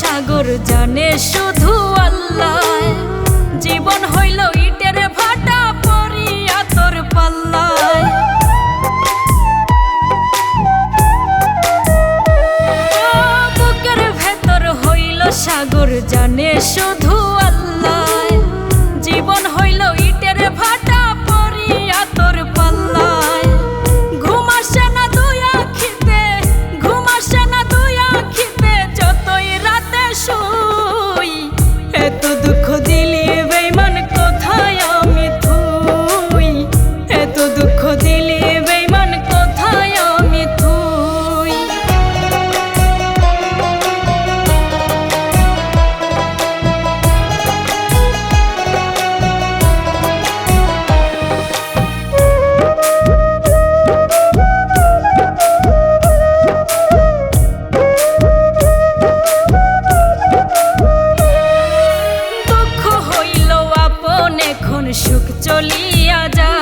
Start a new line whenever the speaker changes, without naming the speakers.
সাগর জানে শুধু আল্লাহ। জীবন হইল ইটের ভাটা পরিয়া তোর পাল্লায়। বুকের ভেতর হইল সাগর, জানে শুধু আল্লাহ। জীবন হইল যুগ চলিয়া যা।